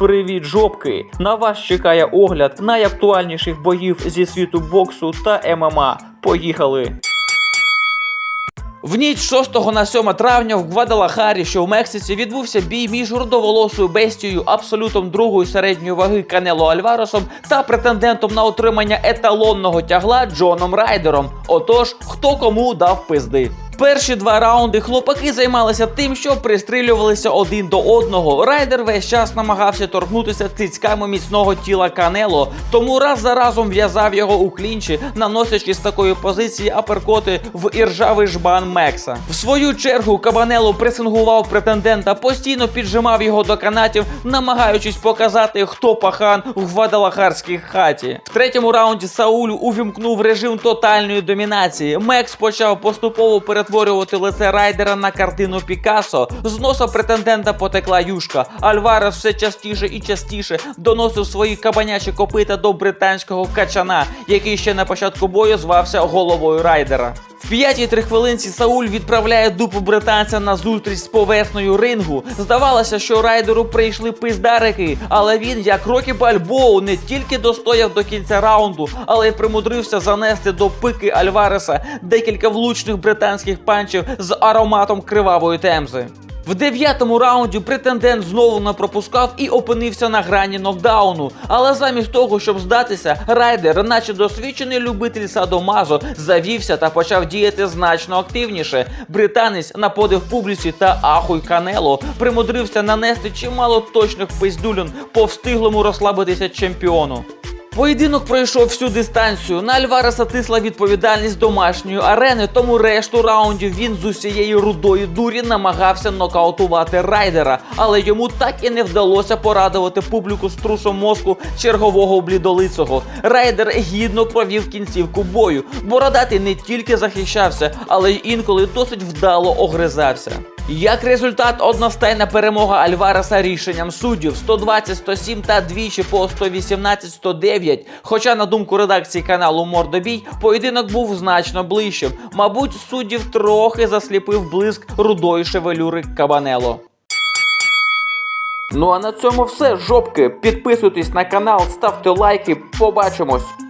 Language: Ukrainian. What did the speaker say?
Привіт, жопки! На вас чекає огляд найактуальніших боїв зі світу боксу та ММА. Поїхали! В ніч 6 на 7 травня в Гвадалахарі, що в Мексиці, відбувся бій між рудоволосою бестією, абсолютом другої середньої ваги Канело Альваресом та претендентом на отримання еталонного тягла Джоном Райдером. Отож, хто кому дав пизди. Перші два раунди хлопаки займалися тим, що пристрілювалися один до одного. Райдер весь час намагався торкнутися цицьками міцного тіла Канело, тому раз за разом в'язав його у клінчі, наносячи з такої позиції аперкоти в іржавий жбан Мекса. В свою чергу Кабанело пресингував претендента, постійно піджимав його до канатів, намагаючись показати, хто пахан в Гвадалахарській хаті. В третьому раунді Сауль увімкнув режим тотальної домінації. Мекс почав поступово перетворювати лице райдера на картину Пікассо. З носа претендента потекла юшка. Альварес все частіше і частіше доносив свої кабанячі копита до британського качана, який ще на початку бою звався головою райдера. В п'ятій три хвилинці Сауль відправляє дупу британця на зустріч з поверхнею рингу. Здавалося, що райдеру прийшли пиздарики, але він, як Рокі Бальбоу, не тільки достояв до кінця раунду, але й примудрився занести до пики Альвареса декілька влучних британських панчів з ароматом кривавої темзи. В дев'ятому раунді претендент знову не пропускав і опинився на грані нокдауну. Але замість того, щоб здатися, райдер, наче досвідчений любитель садомазо, завівся та почав діяти значно активніше. Британець на подив публіці та ахуй Канело примудрився нанести чимало точних пиздюлін по встиглому розслабитися чемпіону. Поєдинок пройшов всю дистанцію. На Альвареса тисла відповідальність домашньої арени, тому решту раундів він з усієї рудої дурі намагався нокаутувати райдера, але йому так і не вдалося порадувати публіку струсом мозку чергового блідолицого. Райдер гідно провів кінцівку бою. Бородатий не тільки захищався, але й інколи досить вдало огризався. Як результат, одностайна перемога Альвареса рішенням суддів 120-107 та двічі по 118-109. Хоча, на думку редакції каналу Мордобій, поєдинок був значно ближчим. Мабуть, суддів трохи засліпив блиск рудої шевелюри Кабанело. Ну а на цьому все, жопки. Підписуйтесь на канал, ставте лайки. Побачимось.